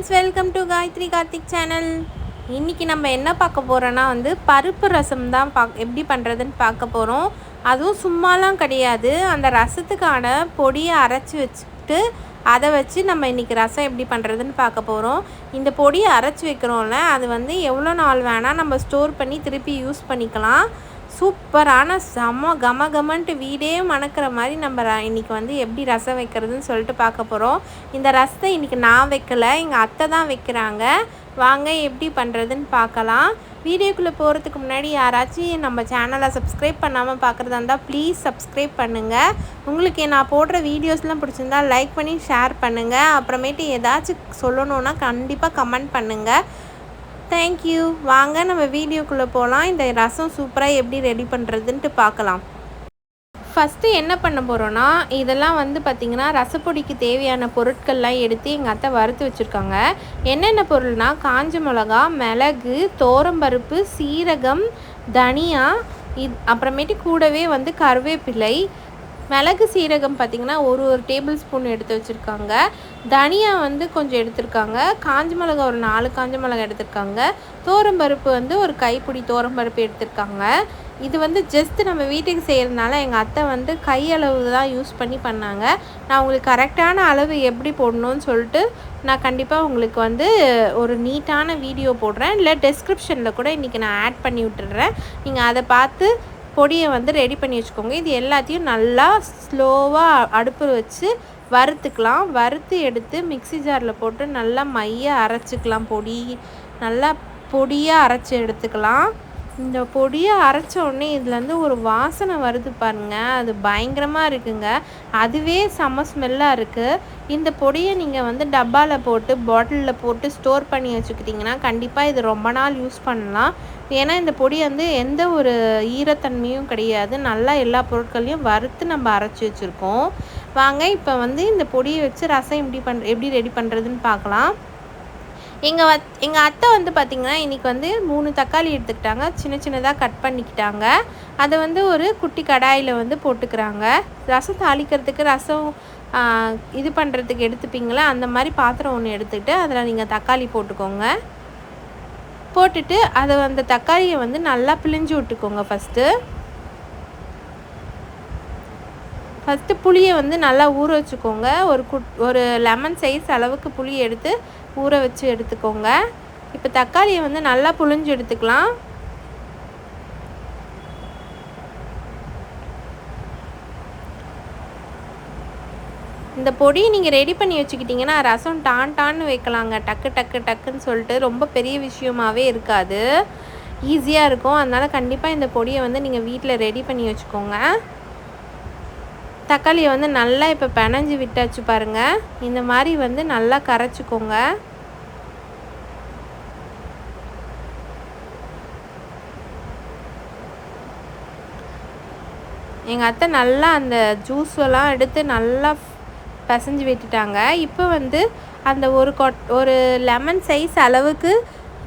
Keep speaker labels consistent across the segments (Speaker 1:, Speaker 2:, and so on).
Speaker 1: Friends welcome to Gayathri Karthik channel இன்றைக்கி நம்ம என்ன பார்க்க போகிறோன்னா வந்து பருப்பு ரசம் தான் பா எப்படி பண்ணுறதுன்னு பார்க்க போகிறோம் அதுவும் சும்மாலாம் கிடையாது. அந்த ரசத்துக்கான பொடியை அரைச்சி வச்சுக்கிட்டு அதை வச்சு நம்ம இன்றைக்கி ரசம் எப்படி பண்ணுறதுன்னு பார்க்க போகிறோம் இந்த பொடியை அரைச்சி வைக்கிறோம்ல அது வந்து எவ்வளோ நாள் வேணால் நம்ம ஸ்டோர் பண்ணி திருப்பி யூஸ் பண்ணிக்கலாம். சூப்பரான செம கம கமன்ட்டு வீடே மணக்கிற மாதிரி நம்ம ர- இன்னைக்கு வந்து எப்படி ரசம் வைக்கிறதுன்னு சொல்லிட்டு பார்க்க போகிறோம் இந்த ரசத்தை இன்றைக்கி நான் வைக்கல எங்கள் அத்தை தான் வைக்கிறாங்க. வாங்க எப்படி பண்ணுறதுன்னு பார்க்கலாம். வீடியோக்குள்ளே போகிறதுக்கு முன்னாடி யாராச்சும் நம்ம சேனலை சப்ஸ்கிரைப் பண்ணாமல் பார்க்குறதா இருந்தால் ப்ளீஸ் சப்ஸ்கிரைப் பண்ணுங்கள் உங்களுக்கு நான் போடுற வீடியோஸ்லாம் பிடிச்சிருந்தா லைக் பண்ணி ஷேர் பண்ணுங்கள் அப்புறமேட்டு ஏதாச்சும் சொல்லணுன்னா கண்டிப்பாக கமெண்ட் பண்ணுங்கள் தேங்க்யூ வாங்க நம்ம வீடியோக்குள்ளே போகலாம் இந்த ரசம் சூப்பராக எப்படி ரெடி பண்ணுறதுன்ட்டு பார்க்கலாம். ஃபஸ்ட்டு என்ன பண்ண போகிறோன்னா இதெல்லாம் வந்து பார்த்திங்கன்னா ரசப்பொடிக்கு தேவையான பொருட்கள்லாம் எடுத்து எங்கள் அத்தை வறுத்து வச்சுருக்காங்க. என்னென்ன பொருள்னா காஞ்ச மிளகா மிளகு தோரம்பருப்பு சீரகம் தனியா இது அப்புறமேட்டு கூடவே வந்து கருவேப்பிலை மிளகு சீரகம் பார்த்திங்கன்னா ஒரு ஒரு டேபிள் ஸ்பூன் எடுத்து வச்சுருக்காங்க. தனியா வந்து கொஞ்சம் எடுத்திருக்காங்க. காஞ்ச மிளகா ஒரு நாலு காஞ்ச மிளகா எடுத்திருக்காங்க. தோரம்பருப்பு வந்து ஒரு கைப்பிடி தோரம்பருப்பு எடுத்திருக்காங்க. இது வந்து ஜஸ்ட் நம்ம வீட்டுக்கு செய்கிறதுனால எங்கள் அத்தை வந்து கையளவு தான் யூஸ் பண்ணி பண்ணாங்க. நான் உங்களுக்கு கரெக்டான அளவு எப்படி போடணும்னு சொல்லிட்டு நான் கண்டிப்பாக உங்களுக்கு வந்து ஒரு நீட்டான வீடியோ போடுறேன். இல்லை டெஸ்கிரிப்ஷனில் கூட இன்றைக்கி நான் ஆட் பண்ணி விட்டுடுறேன். நீங்கள் அதை பார்த்து பொடியை வந்து ரெடி பண்ணி வச்சுக்கோங்க. இது எல்லாத்தையும் நல்லா ஸ்லோவாக அடுப்பில் வச்சு வறுத்துக்கலாம். வறுத்து எடுத்து மிக்ஸி ஜாரில் போட்டு நல்லா மைய அரைச்சிக்கலாம். பொடி நல்லா பொடியாக அரைச்சி எடுத்துக்கலாம். இந்த பொடியை அரைச்ச உடனே இதுலேருந்து ஒரு வாசனை வருது பாருங்க. அது பயங்கரமாக இருக்குங்க. அதுவே செம்ம ஸ்மெல்லாக இருக்குது இந்த பொடியை நீங்கள் வந்து டப்பாவில் போட்டு பாட்டிலில் போட்டு ஸ்டோர் பண்ணி வச்சுக்கிட்டிங்கன்னா கண்டிப்பாக இது ரொம்ப நாள் யூஸ் பண்ணலாம். ஏன்னா இந்த பொடி வந்து எந்த ஒரு ஈரத்தன்மையும் கிடையாது. நல்லா எல்லா பொருட்களையும் வறுத்து நம்ம அரைச்சி வச்சுருக்கோம். வாங்க இப்போ வந்து இந்த பொடியை வச்சு ரசம் எப்படி பண் எப்படி ரெடி பண்ணுறதுன்னு பார்க்கலாம் எங்கள் வத் எங்கள் அத்தை வந்து பார்த்திங்கன்னா இன்றைக்கி வந்து மூணு தக்காளி எடுத்துக்கிட்டாங்க. சின்ன சின்னதாக கட் பண்ணிக்கிட்டாங்க. அதை வந்து ஒரு குட்டி கடாயில் வந்து போட்டுக்கிறாங்க. ரசம் தாளிக்கிறதுக்கு ரசம் இது பண்ணுறதுக்கு எடுத்துப்பீங்களா? அந்த மாதிரி பாத்திரம் ஒன்று எடுத்துக்கிட்டு அதில் நீங்கள் தக்காளி போட்டுக்கோங்க. போட்டுட்டு அதை அந்த தக்காளியை வந்து நல்லா பிழிஞ்சு விட்டுக்கோங்க ஃபஸ்ட்டு ஃபஸ்ட்டு புளியை வந்து நல்லா ஊற வச்சுக்கோங்க. ஒரு குட் ஒரு லெமன் சைஸ் அளவுக்கு புளி எடுத்து ஊற வச்சு எடுத்துக்கோங்க. இப்போ தக்காளியை வந்து நல்லா புழிஞ்சு எடுத்துக்கலாம். இந்த பொடி நீங்கள் ரெடி பண்ணி வச்சுக்கிட்டிங்கன்னா ரசம் டான் டான்னு வைக்கலாங்க. டக்கு டக்கு டக்குன்னு சொல்லிட்டு ரொம்ப பெரிய விஷயமாவே இருக்காது. ஈஸியாக இருக்கும். அதனால் கண்டிப்பாக இந்த பொடியை வந்து நீங்கள் வீட்டில் ரெடி பண்ணி வச்சுக்கோங்க. தக்காளியை வந்து நல்லா இப்போ பிணைஞ்சு விட்டாச்சு பாருங்கள் இந்த மாதிரி வந்து நல்லா கரைச்சிக்கோங்க. எங்கள் அத்தை நல்லா அந்த ஜூஸெல்லாம் எடுத்து நல்லா பிசைஞ்சு விட்டுட்டாங்க. இப்போ வந்து அந்த ஒரு கொட் ஒரு லெமன் சைஸ் அளவுக்கு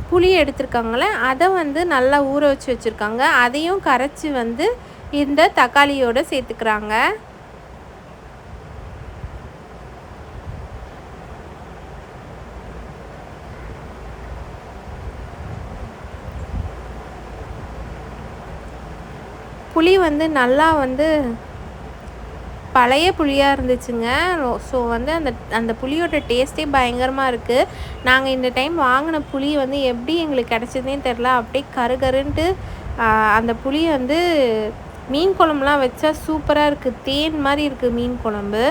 Speaker 1: புளி எடுத்திருக்காங்களே அதை வந்து நல்லா ஊற வச்சு வச்சுருக்காங்க. அதையும் கரைச்சி வந்து இந்த தக்காளியோடு சேர்த்துக்கிறாங்க. புளி வந்து நல்லா வந்து பழைய புளியாக இருந்துச்சுங்க. ஸோ வந்து அந்த அந்த புளியோட டேஸ்ட்டே பயங்கரமாக இருக்குது நாங்கள் இந்த டைம் வாங்கின புளி வந்து எப்படி எங்களுக்கு கிடச்சதுனே தெரில அப்படியே கரு கருன்ட்டு அந்த புளி வந்து மீன் குழம்புலாம் வச்சா சூப்பராக இருக்குது தேன் மாதிரி இருக்குது மீன் குழம்பு.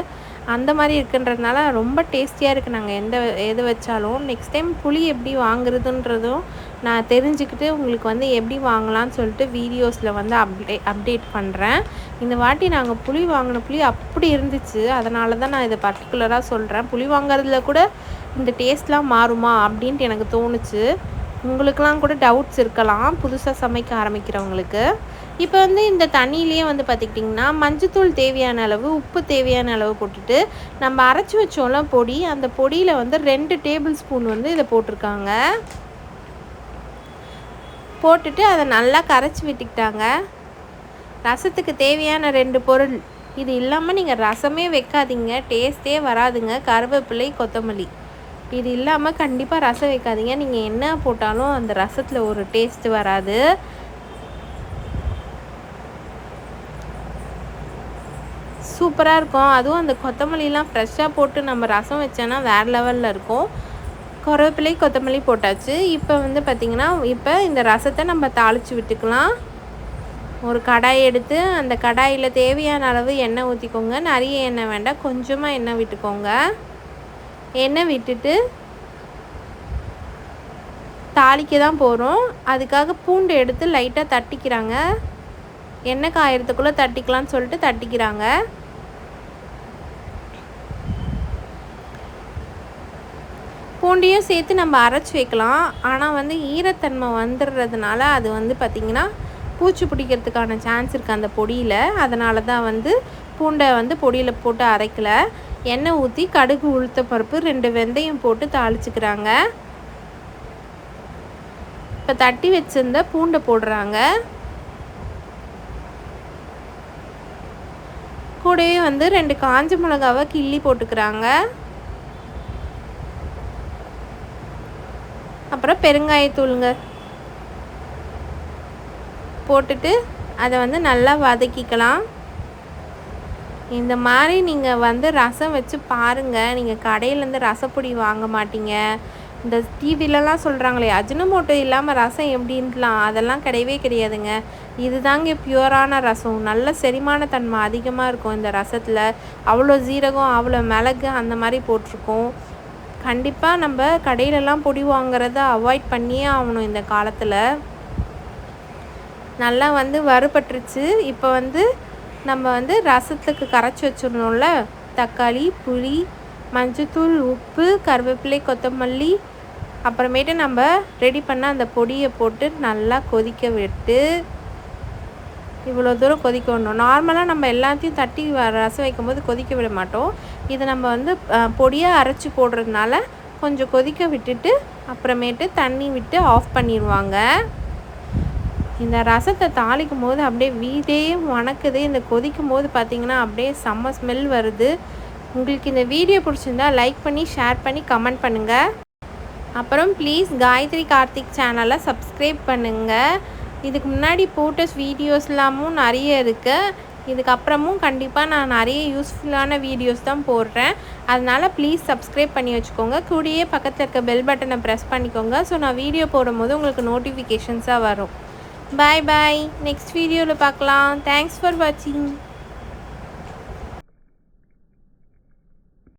Speaker 1: அந்த மாதிரி இருக்குன்றதுனால ரொம்ப டேஸ்டியாக இருக்குது நாங்கள் எந்த எது வச்சாலும். நெக்ஸ்ட் டைம் புளி எப்படி வாங்குறதுன்றதும் நான் தெரிஞ்சுக்கிட்டு உங்களுக்கு வந்து எப்படி வாங்கலாம்னு சொல்லிட்டு வீடியோஸில் வந்து அப்டே அப்டேட் பண்ணுறேன் இந்த வாட்டி நாங்கள் புளி வாங்கின புளி அப்படி இருந்துச்சு. அதனால தான் நான் இதை பர்டிகுலராக சொல்கிறேன் புளி வாங்குறதுல கூட இந்த டேஸ்ட்லாம் மாறுமா அப்படின்ட்டு எனக்கு தோணுச்சு. உங்களுக்கெலாம் கூட டவுட்ஸ் இருக்கலாம். புதுசாக சமைக்க ஆரம்பிக்கிறவங்களுக்கு. இப்போ வந்து இந்த தண்ணியிலேயே வந்து பார்த்துக்கிட்டிங்கன்னா மஞ்சத்தூள் தேவையான அளவு உப்பு தேவையான அளவு போட்டுட்டு நம்ம அரைச்சி வச்சோம்ல பொடி அந்த பொடியில் வந்து ரெண்டு டேபிள் ஸ்பூன் வந்து இதை போட்டிருக்காங்க. போட்டுட்டு அதை நல்லா கரைச்சி விட்டுக்கிட்டாங்க. ரசத்துக்கு தேவையான ரெண்டு பொருள். இது இல்லாமல் நீங்கள் ரசமே வைக்காதீங்க. டேஸ்ட்டே வராதுங்க. கருவேப்பிலை கொத்தமல்லி. இது இல்லாமல் கண்டிப்பாக ரசம் வைக்காதீங்க. நீங்கள் என்ன போட்டாலும் அந்த ரசத்தில் ஒரு டேஸ்ட் வராது. சூப்பராக இருக்கும். அதுவும் அந்த கொத்தமல்லிலாம் ஃப்ரெஷ்ஷாக போட்டு நம்ம ரசம் வச்சோன்னா வேறு லெவலில் இருக்கும். கருவேப்பிலை கொத்தமல்லி போட்டாச்சு. இப்போ வந்து பார்த்திங்கன்னா இப்போ இந்த ரசத்தை நம்ம தாளித்து விட்டுக்கலாம். ஒரு கடாய் எடுத்து அந்த கடாயில் தேவையான அளவு எண்ணெய் ஊற்றிக்கோங்க நிறைய எண்ணெய் வேண்டாம். கொஞ்சமாக எண்ணெய் விட்டுக்கோங்க. எண்ணெய் விட்டுட்டு தாளிக்க தான் போகிறோம் அதுக்காக பூண்டு எடுத்து லைட்டாக தட்டிக்கிறாங்க. எண்ணெய் காயறதுக்குள்ளே தட்டிக்கலாம்னு சொல்லிட்டு தட்டிக்கிறாங்க. பூண்டையும் சேர்த்து நம்ம அரைச்சி வைக்கலாம். ஆனால் வந்து ஈரத்தன்மை வந்துடுறதுனால அது வந்து பார்த்திங்கன்னா பூச்சி பிடிக்கிறதுக்கான சான்ஸ் இருக்குது அந்த பொடியில். அதனால தான் வந்து பூண்டை வந்து பொடியில் போட்டு அரைக்கலை. எண்ணெய் ஊற்றி கடுகு உளுத்த பருப்பு ரெண்டு வெந்தயம் போட்டு தாளிச்சுக்கிறாங்க. இப்போ தட்டி வச்சிருந்த பூண்டை போடுறாங்க. கூடவே வந்து ரெண்டு காஞ்ச மிளகாவை கிள்ளி போட்டுக்கிறாங்க. அப்புறம் பெருங்காயத்தூளுங்க போட்டுட்டு அதை வந்து நல்லா வதக்கிக்கலாம். இந்த மாதிரி நீங்கள் வந்து ரசம் வச்சு பாருங்கள் நீங்கள் கடையிலேருந்து ரசப்பொடி வாங்க மாட்டீங்க. இந்த டிவிலலாம் சொல்கிறாங்களே அஜினமோட்டோ இல்லாமல் ரசம் எப்படின்லாம் அதெல்லாம் கிடையவே கிடையாதுங்க. இதுதாங்க பியூரான ரசம். நல்ல செரிமான தன்மை அதிகமாக இருக்கும் இந்த ரசத்தில். அவ்வளோ ஜீரகம் அவ்வளோ மிளகு அந்த மாதிரி போட்டிருக்கோம். கண்டிப்பாக நம்ம கடையிலலாம் பொடி வாங்குறத அவாய்ட் பண்ணியே ஆகணும் இந்த காலத்தில். நல்லா வந்து வறுபட்டுருச்சு. இப்போ வந்து நம்ம வந்து ரசத்துக்கு கரைச்சி வச்சிடணும்ல. தக்காளி புளி மஞ்சத்தூள் உப்பு கருவேப்பிலை கொத்தமல்லி. அப்புறமேட்டு நம்ம ரெடி பண்ண அந்த பொடியை போட்டு நல்லா கொதிக்க விட்டு இவ்வளோ தூரம் கொதிக்க விடணும். நார்மலாக நம்ம எல்லாத்தையும் தட்டி ரசம் வைக்கும்போது கொதிக்க விட மாட்டோம். இதை நம்ம வந்து பொடியாக அரைச்சி போடுறதுனால கொஞ்சம் கொதிக்க விட்டுட்டு அப்புறமேட்டு தண்ணி விட்டு ஆஃப் பண்ணிடுவாங்க. இந்த ரசத்தை தாளிக்கும் போது அப்படியே வீடே வணக்குது. இந்த கொதிக்கும் போது பார்த்திங்கன்னா அப்படியே செம்ம ஸ்மெல் வருது. உங்களுக்கு இந்த வீடியோ பிடிச்சிருந்தா லைக் பண்ணி ஷேர் பண்ணி கமெண்ட் பண்ணுங்கள் அப்புறம் ப்ளீஸ் காயத்ரி கார்த்திக் சேனலை சப்ஸ்கிரைப் பண்ணுங்கள் இதுக்கு முன்னாடி போட்ட வீடியோஸ்லாமும் நிறைய இருக்குது இதுக்கப்புறமும் கண்டிப்பாக நான் நிறைய யூஸ்ஃபுல்லான வீடியோஸ் தான் போடுறேன். அதனால் ப்ளீஸ் சப்ஸ்கிரைப் பண்ணி வச்சுக்கோங்க. கூடயே பக்கத்தில் இருக்க பெல் பட்டனை ப்ரெஸ் பண்ணிக்கோங்க. ஸோ நான் வீடியோ போடும்போது உங்களுக்கு நோட்டிஃபிகேஷன்ஸாக வரும். பாய் பாய் நெக்ஸ்ட் வீடியோவில் பார்க்கலாம். தேங்க்ஸ் ஃபார் வாட்சிங்